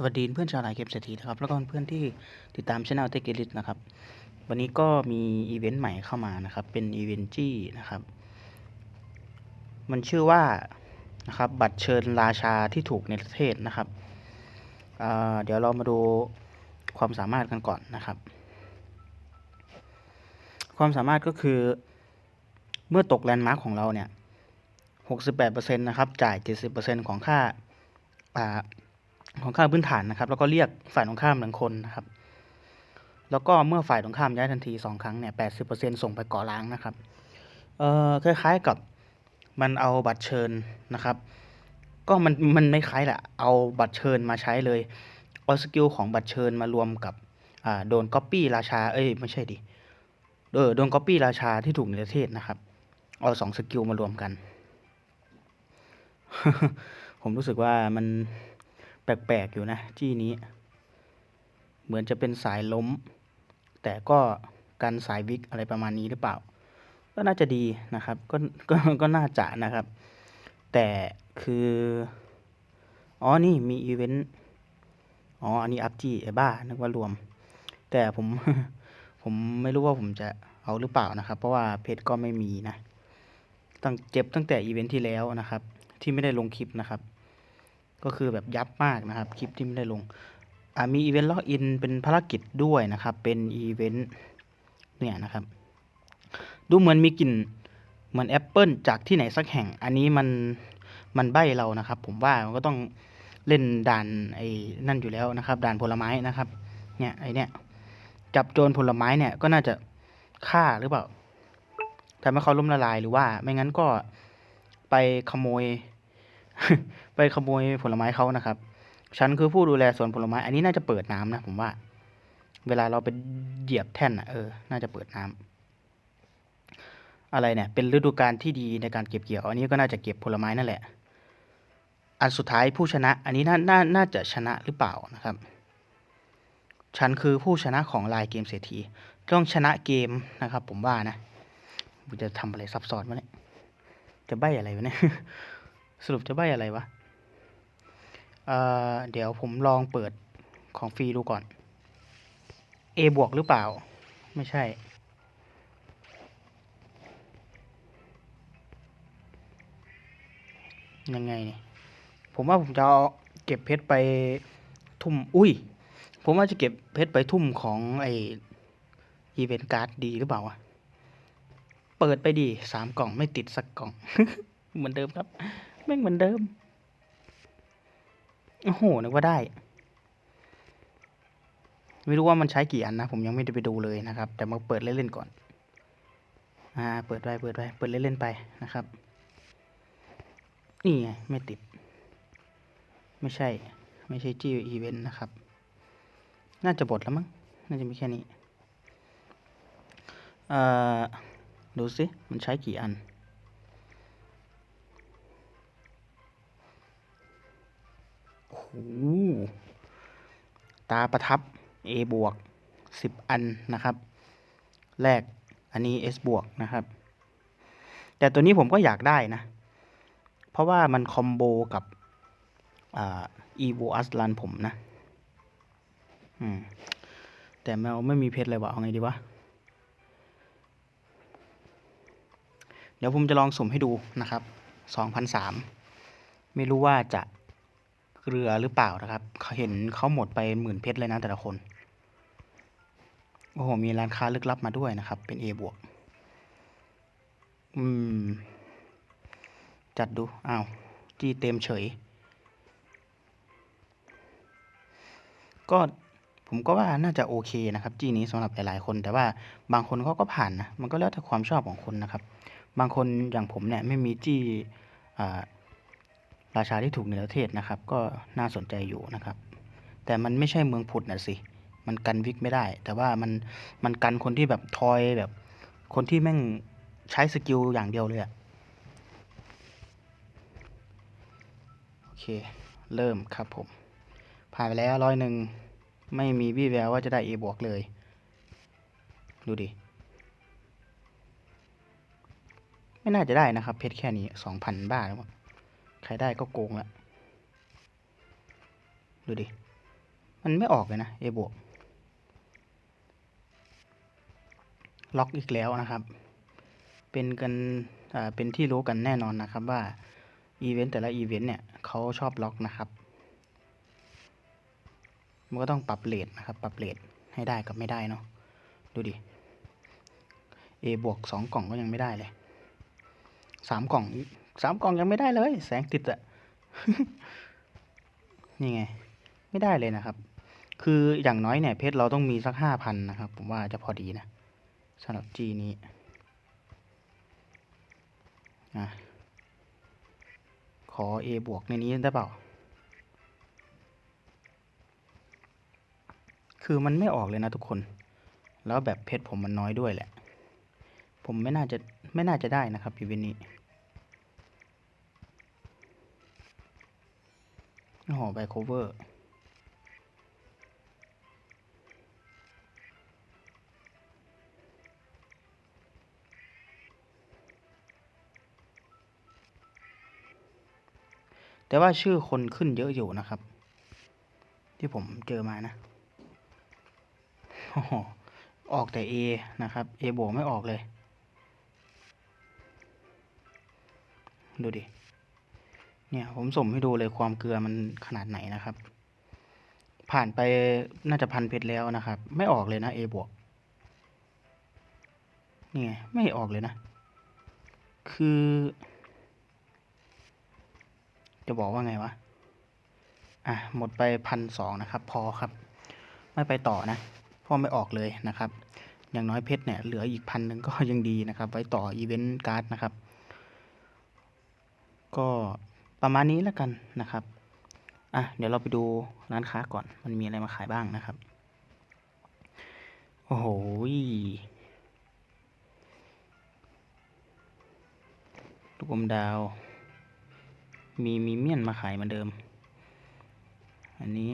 สวัสดีเพื่อนชาวไลน์เกมเศรษฐีนะครับแล้วก็เพื่อนที่ติดตามช่องเทคเกลิตนะครับ วันนี้ก็มีอีเวนต์ใหม่เข้ามานะครับ เป็นอีเวนต์จี้นะครับ มันชื่อว่านะครับบัตรเชิญราชาที่ถูกในประเทศนะครับอ่าเดี๋ยวเรามาดูความสามารถกันก่อนนะครับ ความสามารถก็คือเมื่อตกแลนด์มาร์คของเราเนี่ย 68%นะครับ จ่าย 70%ของค่าอ่า ของค่าพื้นฐานนะครับ แล้วก็เรียกฝ่ายตรงข้ามหนึ่งคนนะครับ แล้วก็เมื่อฝ่ายตรงข้ามย้ายทันทีสองครั้งเนี่ยแปดสิบเปอร์เซ็นส่งไปก่อล้างนะครับเอ่อคล้ายๆกับมันเอาบัตรเชิญนะครับ ก็มันมันไม่คล้ายแหละเอาบัตรเชิญมาใช้เลยเอาสกิลของบัตรเชิญมารวมกับอ่าโดนก๊อปปี้ราชาเอ้ยไม่ใช่ดิเออโดนก๊อปปี้ราชาที่ถูกในประเทศนะครับเอาสองสกิลมารวมกัน ผมรู้สึกว่ามัน แปลกๆอยู่นะจี้นี้ เหมือนจะเป็นสายล้ม แต่ก็กันสายวิกอะไรประมาณนี้หรือเปล่า ก็น่าจะดีนะครับ ก็ก็ก็น่าจะนะครับ แต่คือ อ๋อนี่มีอีเวนต์อ๋ออันนี้อัพจี้ไอ้บ้านึกว่ารวม แต่ผมผมไม่รู้ว่าผมจะเอาหรือเปล่านะครับ เพราะว่าเพจก็ไม่มีนะตั้งเจ็บตั้งแต่อีเวนต์ที่แล้วนะครับ ที่ไม่ได้ลงคลิปนะครับ ก็คือแบบยับมากนะครับ คลิปที่ไม่ได้ลงมีอีเวนต์ล็อกอินเป็นภารกิจด้วยนะครับ เป็นอีเวนต์เนี่ยนะครับ ดูเหมือนมีกลิ่นเหมือนแอปเปิลจากที่ไหนสักแห่ง อันนี้มันมันใบ้เรานะครับ ผมว่ามันก็ต้องเล่นด่านไอ้นั่นอยู่แล้วนะครับ ด่านผลไม้นะครับ เนี่ยไอเนี่ยจับโจรผลไม้เนี่ยก็น่าจะฆ่าหรือเปล่าทำให้เขาล้มละลายหรือว่า ไม่งั้นก็ไปขโมย ไปขโมยผลไม้เขานะครับ ฉันคือผู้ดูแลสวนผลไม้ อันนี้น่าจะเปิดน้ำนะผมว่า เวลาเราไปเหยียบแท่นอะเออ น่าจะเปิดน้ำอะไรเนี่ย เป็นฤดูกาลที่ดีในการเก็บเกี่ยว อันนี้ก็น่าจะเก็บผลไม้นั่นแหละ อันสุดท้ายผู้ชนะ อันนี้น่าน่าน่าจะชนะหรือเปล่านะครับ ฉันคือผู้ชนะของลายเกมเศรษฐี ต้องชนะเกมนะครับ ผมว่านะผมจะทำอะไรซับซ้อนวะเนี่ย จะใบอะไรวะเนี่ย สรุปจะใบอะไรวะเเดี๋ยวผมลองเปิดของฟรีดูก่อน A บวกหรือเปล่า ไม่ใช่ ยังไงเนี่ยผมว่าผมจะเอาเก็บเพชรไปทุ่ม อุ้ย ผมว่าจะเก็บเพชรไปทุ่มของไออีเวนต์การ์ดดีหรือเปล่าวะ เปิดไปดีสามกล่องไม่ติดสักกล่อง เหมือนเดิมครับ แม่งเหมือนเดิม โอ้โห นึกว่าได้ ไม่รู้ว่ามันใช้กี่อันนะ ผมยังไม่ได้ไปดูเลยนะครับ แต่มาเปิดเล่นๆก่อน อ่า เปิดไป เปิดไป เปิดเล่นๆไปนะครับ นี่ไง ไม่ติด ไม่ใช่ ไม่ใช่จี้อีเวนต์นะครับ น่าจะบดแล้วมั้ง น่าจะมีแค่นี้ เอ่อ ดูสิ มันใช้กี่อัน ตาประทับ A บวกสิบอันนะครับ แรกอันนี้ S บวกนะครับ แต่ตัวนี้ผมก็อยากได้นะ เพราะว่ามันคอมโบกับอ่า Evo Aslan ผมนะ อืม แต่แมวไม่มีเพชรเลยวะเอาไงดีวะ เดี๋ยวผมจะลองสุ่มให้ดูนะครับสองพันสามไม่รู้ว่าจะ เกลือหรือเปล่านะครับเขาเห็นเขาหมดไปหมื่นเพชรเลยนะแต่ละคน โอ้โห มีร้านค้าลึกลับมาด้วยนะครับ เป็น A บวก อืม จัดดู อ้าว จีเต็มเฉย ก็ผมก็ว่าน่าจะโอเคนะครับ จีนี้สำหรับหลายๆคน แต่ว่าบางคนเขาก็ผ่านนะ มันก็แล้วแต่ความชอบของคนนะครับ บางคนอย่างผมเนี่ยไม่มีจี้อ่า ราชาที่ถูกในประเทศนะครับ ก็น่าสนใจอยู่นะครับ แต่มันไม่ใช่เมืองผุดนะสิ มันกันวิกไม่ได้ แต่ว่ามันมันกันคนที่แบบทอยแบบ คนที่แม่งใช้สกิลอย่างเดียวเลยอะโอเค เริ่มครับผม ผ่านไปแล้วร้อยหนึ่งไม่มีวี่แววว่าจะได้ A บวกเลย ดูดิ ไม่น่าจะได้นะครับ เพชรแค่นี้สองพันบ้าแล้วมั้ง ใครได้ก็โกงละ ดูดิ มันไม่ออกเลยนะ A บวก ล็อกอีกแล้วนะครับ เป็นกันอ่าเป็นที่รู้กันแน่นอนนะครับว่าอีเวนต์แต่ละอีเวนต์เนี่ยเขาชอบล็อกนะครับ มันก็ต้องปรับเลทนะครับ ปรับเลทให้ได้กับไม่ได้เนาะ ดูดิ A บวกสองกล่องก็ยังไม่ได้เลยสามกล่อง สามกล่องยังไม่ได้เลย แสงติดอะนี่ไง ไม่ได้เลยนะครับ คืออย่างน้อยเนี่ยเพชรเราต้องมีสักห้าพันนะครับ ผมว่าจะพอดีนะสำหรับจีนี้อะขอ A บวกในนี้ได้เปล่า คือมันไม่ออกเลยนะทุกคน แล้วแบบเพชรผมมันน้อยด้วยแหละ ผมไม่น่าจะไม่น่าจะได้นะครับอีเวนต์นี้ โอ้โหไบโคเวอร์แต่ว่าชื่อคนขึ้นเยอะอยู่นะครับ ที่ผมเจอมานะโอ้โหออกแต่ A นะครับ A บวกไม่ออกเลย ดูดิ เนี่ยผมส่งให้ดูเลยความเกลือมันขนาดไหนนะครับ ผ่านไปน่าจะพันเพชรแล้วนะครับ ไม่ออกเลยนะ A บวกนี่ไงไม่ออกเลยนะ คือ จะบอกว่าไงวะ อะ หมดไปพันสองนะครับ พอครับ ไม่ไปต่อนะเพราะไม่ออกเลยนะครับ อย่างน้อยเพชรเนี่ยเหลืออีกพันหนึ่งก็ยังดีนะครับ ไว้ต่ออีเวนต์การ์ดนะครับ ก็ ประมาณนี้แล้วกันนะครับอะเดี๋ยวเราไปดูร้านค้าก่อน มันมีอะไรมาขายบ้างนะครับ โอ้โหลูกอมดาว มีมีเมียนมาขายเหมือนเดิม อันนี้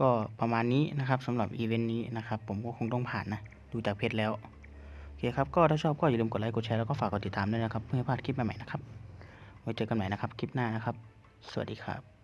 ก็ประมาณนี้นะครับสำหรับอีเวนต์นี้นะครับ ผมก็คงต้องผ่านนะ ดูจากเพจแล้ว โอเคครับ ก็ถ้าชอบก็อย่าลืมกดไลค์ กดแชร์ แล้วก็ฝากกดติดตามด้วยนะครับ เพื่อไม่พลาดคลิปใหม่ๆนะครับ ไว้เจอกันใหม่นะครับ คลิปหน้านะครับ สวัสดีครับ